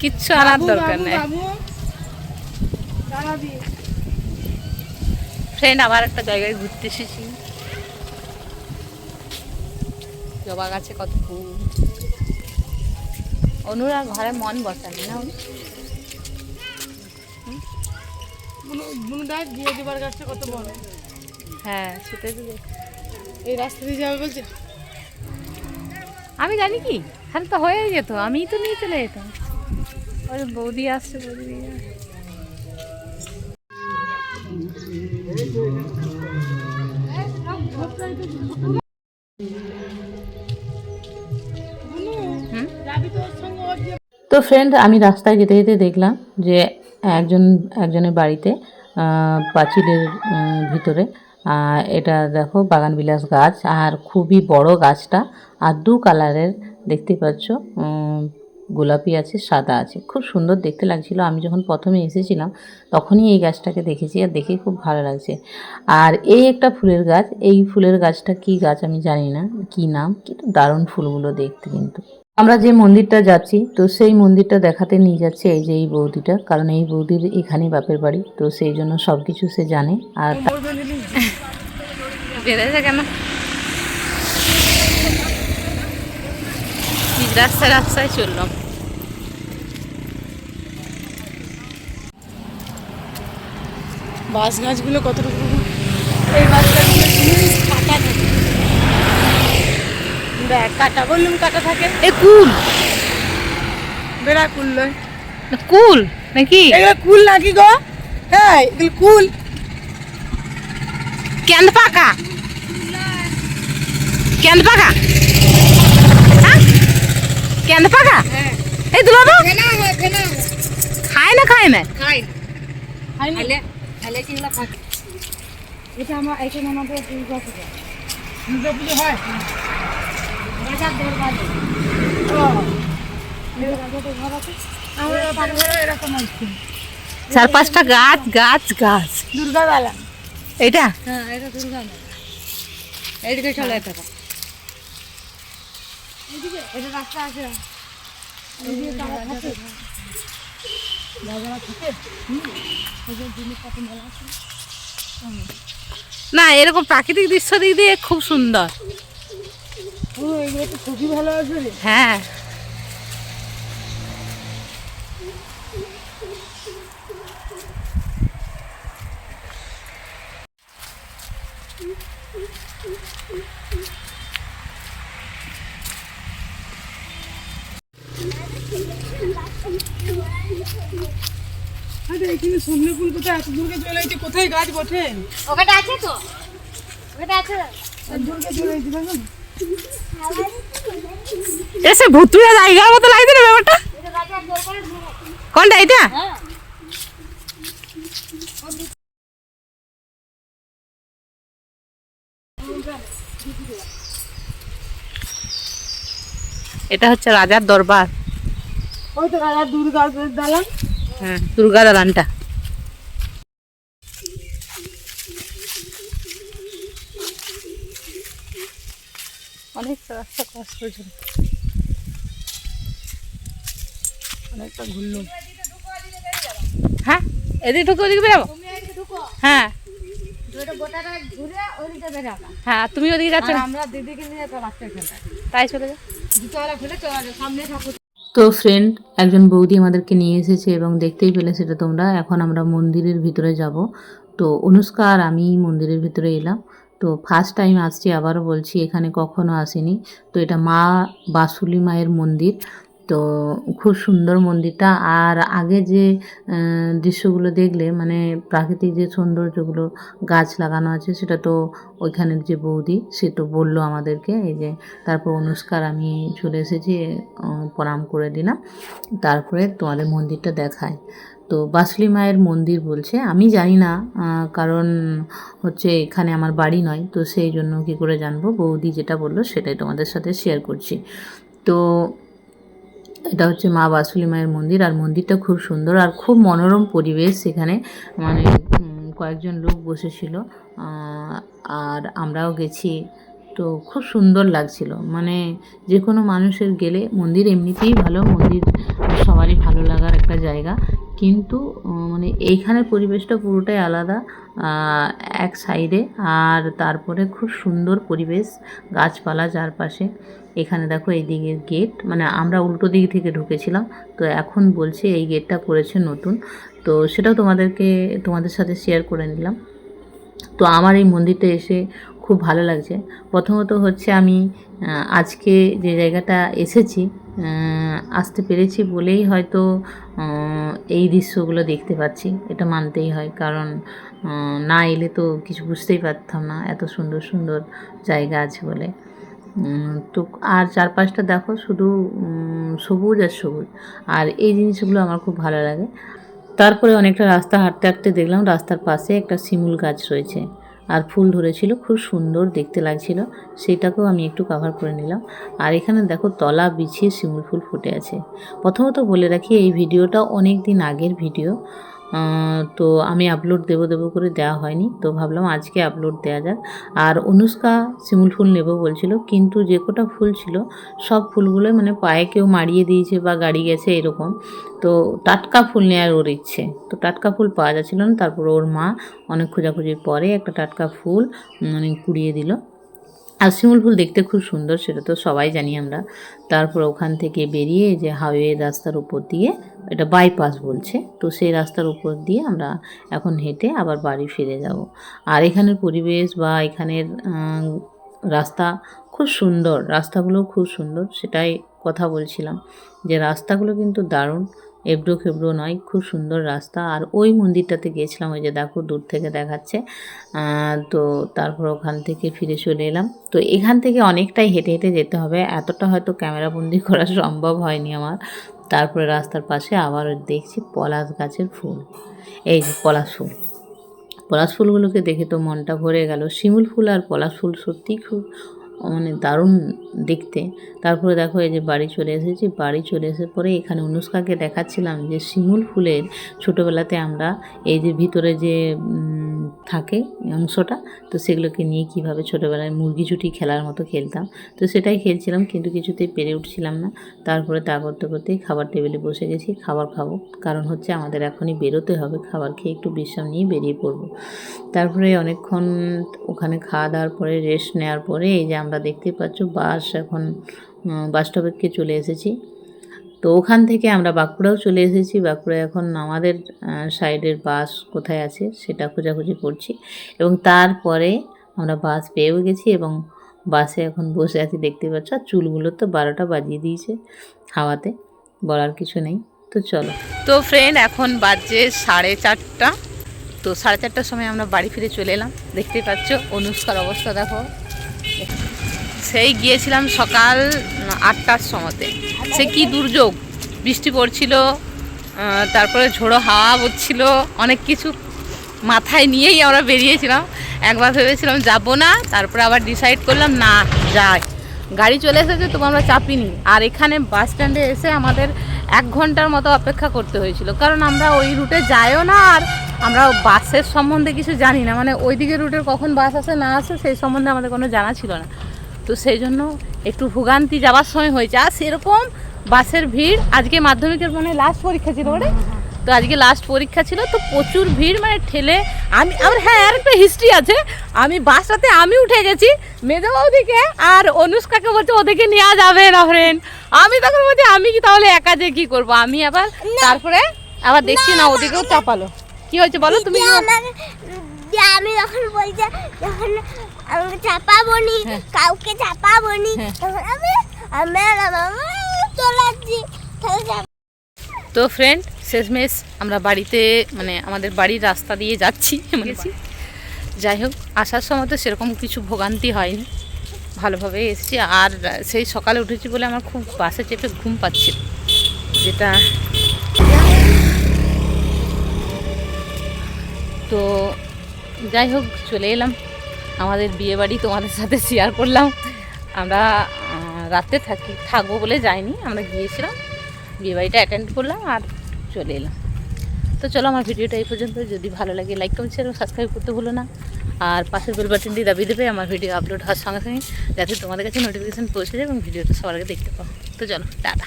কিচ্ছু আনার দরকার নেই। ফ্রেন্ড আবার একটা জায়গায় ঘুরতে এসেছি। জবা গাছে কত ফুল অনুরা ঘরে মন বসানি না? কত বড় হ্যাঁ সেটাই তো। এই রাস্তা দিয়ে যাবে বলছে। আমি জানি কি তাহলে তো হয়ে যেত আমিই তো নিয়ে চলে যেতাম। তো ফ্রেন্ড আমি রাস্তায় যেতে যেতে দেখলাম যে একজন, একজনের বাড়িতে পাঁচিলের ভিতরে এটা দেখো বাগান বিলাস গাছ, আর খুবই বড় গাছটা, আর দু কালারের দেখতে পাচ্ছ গোলাপি আছে, সাদা আছে। খুব সুন্দর দেখতে লাগছিল। আমি যখন প্রথমে এসেছিলাম, তখনই এই গাছটাকে দেখেছি আর দেখে খুব ভালো লাগছে। আর এই একটা ফুলের গাছ, এই ফুলের গাছটা কি গাছ আমি জানি না, কি নাম? কিন্তু দারুণ ফুলগুলো দেখতে কিন্তু। আমরা যে মন্দিরটা যাচ্ছি, তো সেই মন্দিরটা দেখাতে নিয়ে যাচ্ছে এই যে এই বৌদিটা, কারণ এই বৌদির এখানে বাপের বাড়ি, তো সেই জন্য সব কিছু সে জানে। আর রাস্তায় রাস্তায় চললাম। বাঁশ গাছগুলো কতটুকু? এই বাঁশ গাছগুলো কাটা থাকে। দেখ কাটা বললুম কাটা থাকে। এ কুল। বেড়া কুল লয় কুল নাকি? এগুলো কুল নাকি গো? হ্যাঁ এগুলো কুল। কেন্দ পাকা? কেন্দ পাকা? হ্যাঁ? কেন্দ পাকা? হ্যাঁ। এই দুলো তো খায় না খায় না। খাই খাইলে চিংড়া খাই এটা আমার এখানে আমাদের দুর্গা পূজা দুর্গা পুজো হয় বাজার দরবার এরকম আছে চার পাঁচটা গাছ গাছ গাছ। দুর্গা বেলা এটা হ্যাঁ এটা দুর্গা এইদিকে চলে থাকা এটা রাস্তা আছে। থাকে মেলা আছে না এরকম প্রাকৃতিক দৃশ্য দিক দিয়ে খুব সুন্দর। ও এগুলো তো খুবই ভালো আছে রে। হ্যাঁ। আরে এখানে সন্ধ্যে ফুল কোথায়? এত দূরকে চলে এসেছে। কোথায় গাছ বটে? ওখানে আছে তো? ওখানে আছে। এত চলে এসেছে এসে ভুতুয়া জায়গার মতো লাগছে না ব্যাপারটা? এটা কোনটা এটা এটা হচ্ছে রাজার দরবার। ওই তো রাজা দুর্গা দালান। দুর্গা দালানটা অনেকটা রাস্তা কষ্ট হয়েছিল অনেকটা ঘুরলাম হ্যাঁ এদিকে ঢুকে ওদিকে বেরাবো? হ্যাঁ। হ্যাঁ তুমি ওদিকে যাচ্ছ আমরা দিদিকে নিয়ে তাই চলে যাও। জুতোওয়ালা খুলে চলে সামনে ঠাকুর। তো ফ্রেন্ড একজন বৌদি আমাদেরকে নিয়ে এসেছে এবং দেখতেই পেলে সেটা তোমরা। এখন আমরা মন্দিরের ভিতরে যাব। তো অনুষ্কা আর আমি মন্দিরের ভিতরে এলাম। তো ফার্স্ট টাইম আসছি, আবারও বলছি, এখানে কখনো আসিনি। তো এটা মা বাসুলি মায়ের মন্দির। তো খুব সুন্দর মন্দিরটা। আর আগে যে দৃশ্যগুলো দেখলে মানে প্রাকৃতিক যে সৌন্দর্যগুলো গাছ লাগানো আছে, সেটা তো ওইখানের যে বৌদি, সে তো বলল আমাদেরকে, এই যে তারপর অনুষ্কার আমি চলে এসেছি প্রণাম করে দিলাম। তারপরে তোমাদের মন্দিরটা দেখায়। তো বাসলি মায়ের মন্দির বলছে, আমি জানি না কারণ হচ্ছে এখানে আমার বাড়ি নয়, তো সেই জন্য কি করে জানব? বৌদি যেটা বলল, সেটাই তোমাদের সাথে শেয়ার করছি। তো এটা হচ্ছে মা বাসুলি মায়ের মন্দির, আর মন্দিরটা খুব সুন্দর আর খুব মনোরম পরিবেশ সেখানে মানে কয়েকজন লোক বসেছিল আর আমরাও গেছি। তো খুব সুন্দর লাগছিল। মানে যে কোনো মানুষের গেলে মন্দির এমনিতেই ভালো, মন্দির সবারই ভালো লাগার একটা জায়গা। কিন্তু মানে এইখানের পরিবেশটা পুরোটাই আলাদা এক সাইডে আর তারপরে খুব সুন্দর পরিবেশ, গাছপালা চারপাশে। এখানে দেখো এই দিকের গেট মানে আমরা উল্টো দিক থেকে ঢুকেছিলাম। তো এখন বলছে এই গেটটা করেছে নতুন। তো সেটাও তোমাদেরকে, তোমাদের সাথে শেয়ার করে নিলাম। তো আমার এই মন্দিরটা এসে খুব ভালো লাগছে। প্রথমত হচ্ছে আমি আজকে যে জায়গাটা এসেছি আসতে পেরেছি বলেই হয়তো এই দৃশ্যগুলো দেখতে পাচ্ছি। এটা মানতেই হয়, কারণ না এলে তো কিছু বুঝতেই পারতাম না, এত সুন্দর সুন্দর জায়গা আছে বলে। তো আর চারপাশটা দেখো, শুধু সবুজ আর সবুজ। আর এই জিনিসগুলো আমার খুব ভালো লাগে। তারপরে অনেকটা রাস্তা হাঁটতে হাঁটতে দেখলাম, রাস্তার পাশে একটা শিমুল গাছ রয়েছে। আর ফুল ধরেছিল, খুব সুন্দর দেখতে লাগছিল। সেটাকেও আমি একটু কাভার করে নিলাম। আর এখানে দেখো তলা বিছিয়ে শিমুল ফুল ফুটে আছে। প্রথমত বলে রাখি, এই ভিডিওটা অনেক দিন আগের ভিডিও। তো আমি আপলোড দেবো দেবো করে দেওয়া হয়নি, তো ভাবলাম আজকে আপলোড দেওয়া যাক। আর অনুষ্কা শিমুল ফুল নেব বলছিল, কিন্তু যে কটা ফুল ছিল, সব ফুলগুলো মানে পায়ে কেউ মারিয়ে দিয়েছে বা গাড়ি গেছে এরকম। তো টাটকা ফুল নেওয়ার ওর ইচ্ছে, তো টাটকা ফুল পাওয়া যাচ্ছিল না, তারপর ওর মা অনেক খোঁজাখুঁজির পরে একটা টাটকা ফুল মানে কুড়িয়ে দিল। আর শিমুল ফুল দেখতে খুব সুন্দর, সেটা তো সবাই জানি আমরা। তারপর ওখান থেকে বেরিয়ে যে হাইওয়ে রাস্তার উপর দিয়ে এটা বাইপাস বলছে। তো সেই রাস্তার উপর দিয়ে আমরা এখন হেঁটে আবার বাড়ি ফিরে যাব। আর এখানের পরিবেশ বা এখানের রাস্তা খুব সুন্দর। রাস্তাগুলো খুব সুন্দর, সেটাই কথা বলছিলাম। যে রাস্তাগুলো কিন্তু দারুণ, এবড়ো খেবড়ো নয়, খুব সুন্দর রাস্তা। আর ওই মন্দিরটাতে গিয়েছিলাম, ওই যে দেখো, দূর থেকে দেখাচ্ছে। তো তারপর ওখান থেকে ফিরে চলে এলাম। তো এখান থেকে অনেকটাই হেঁটে হেঁটে যেতে হবে। এতটা হয়তো ক্যামেরাবন্দি করা সম্ভব হয়নি আমার। তারপরে রাস্তার পাশে আবার দেখছি পলাশ গাছের ফুল। এই যে পলাশ ফুল। পলাশ ফুলগুলোকে দেখে তো মনটা ভরে গেল। শিমুল ফুল আর পলাশ ফুল সত্যিই খুব মানে দারুণ দেখতে। তারপরে দেখো এই যে বাড়ি চলে এসেছি। বাড়ি চলে এসে পরে এখানে অনুষ্কাকে দেখাচ্ছিলাম যে শিমুল ফুলের ছোটোবেলাতে আমরা এই যে ভিতরে যে থাকে অংশটা, তো সেগুলোকে নিয়ে কীভাবে ছোটোবেলায় মুরগি চুটি খেলার মতো খেলতাম। তো সেটাই খেলছিলাম কিন্তু কিছুতেই পেরে উঠছিলাম না। তারপরে তা করতে করতেই খাবার টেবিলে বসে গেছি, খাবার খাব। কারণ হচ্ছে আমাদের এখনই বেরোতে হবে, খাবার খেয়ে একটু বিশ্রাম নিয়ে বেরিয়ে পড়ব। তারপরে অনেকক্ষণ ওখানে খাওয়া দাওয়ার পরে রেস্ট নেওয়ার পরে, এই যে আমরা দেখতে পাচ্ছ, বাস এখন বাস স্টপেজকে চলে এসেছি। তো ওখান থেকে আমরা বাঁকুড়াও চলে এসেছি। বাঁকুড়া এখন আমাদের সাইডের বাস কোথায় আছে সেটা খোঁজাখুঁজি করছি এবং তারপরে আমরা বাস পেয়েও গেছি এবং বাসে এখন বসে আছি, দেখতে পাচ্ছ। আর চুলগুলো তো বারোটা বাজিয়ে দিয়েছে হাওয়াতে, বলার কিছু নেই। তো চলো। তো ফ্রেন্ড এখন বাজে সাড়ে চারটা। তো সাড়ে চারটার সময় আমরা বাড়ি ফিরে চলে এলাম। দেখতে পাচ্ছ, অনুষ্কার অবস্থা দেখো। সেই গিয়েছিলাম সকাল আটটার সময়তে। সে কি দুর্যোগ? বৃষ্টি পড়ছিল তারপরে ঝোড়ো হাওয়া পড়ছিল অনেক কিছু মাথায় নিয়েই আমরা বেরিয়েছিলাম। একবার ভেবেছিলাম যাব না, তারপরে আবার ডিসাইড করলাম, না, যাই। গাড়ি চলে এসেছে, তবু আমরা চাপিনি। আর এখানে বাস স্ট্যান্ডে এসে আমাদের এক ঘণ্টার মতো অপেক্ষা করতে হয়েছিল। কারণ আমরা ওই রুটে যাইও না, আর আমরা বাসের সম্বন্ধে কিছু জানি না। মানে ওই দিকের রুটের কখন বাস আসে, না আসে, সেই সম্বন্ধে আমাদের কোনো জানা ছিল না। তো সেই জন্য একটু ভোগান্তি যাওয়ার সময় হয়েছে। আর সেরকম বাসের ভিড় আজকে মাধ্যমিকের মনে লাস্ট পরীক্ষা ছিল ওরে তো আজকে লাস্ট পরীক্ষা ছিল তো প্রচুর ভিড় মানে ঠেলে আমি আমার হ্যাঁ আর একটা হিস্ট্রি আছে। আমি বাসটাতে আমি উঠে গেছি মেজো বৌদিকে আর অনুষ্কাকে বলছে ওদেরকে নেওয়া যাবে না ফ্রেন্ড আমি তখন বলছি আমি কি তাহলে একা যে কি করব? আমি আবার তারপরে আবার দেখছি না ওদিকেও চাপালো। কি হয়েছে বলো তুমি যে আমি যখন বলছি যখন আমাকে চাপাবো নি কাউকে চাপাবো নি হ্যাঁ। তখন আমি আমি আর আমার মা চলে যাচ্ছি তাহলে চাপ- তো ফ্রেন্ড শেষমেশ আমরা বাড়িতে মানে আমাদের বাড়ির রাস্তা দিয়ে যাচ্ছি। মানে যাই হোক আসার সময় তো সেরকম কিছু ভোগান্তি হয়নি। ভালোভাবে এসেছি। আর সেই সকালে উঠেছি বলে আমার খুব বাসে চেপে ঘুম পাচ্ছিল। যেটা তো যাই হোক, চলে এলাম। আমাদের বিয়ে বাড়ি তোমাদের সাথে শেয়ার করলাম। আমরা রাতে থাকি, থাকব বলে যাইনি, আমরা গিয়েছিলাম। বিয়ে বাড়িটা অ্যাটেন্ড করলাম আর চলে এলাম। তো চলো, আমার ভিডিওটা এই পর্যন্ত। যদি ভালো লাগে লাইক কমেন্ট শেয়ার সাবস্ক্রাইব করতে ভুলো না। আর পাশের বেল বাটনটি দাবি দেবে, আমার ভিডিও আপলোড হওয়ার সঙ্গে সঙ্গে, যাতে তোমাদের কাছে নোটিফিকেশান পৌঁছে যায় এবং ভিডিওটা সবার আগে দেখতে পাও। তো চলো, টাটা।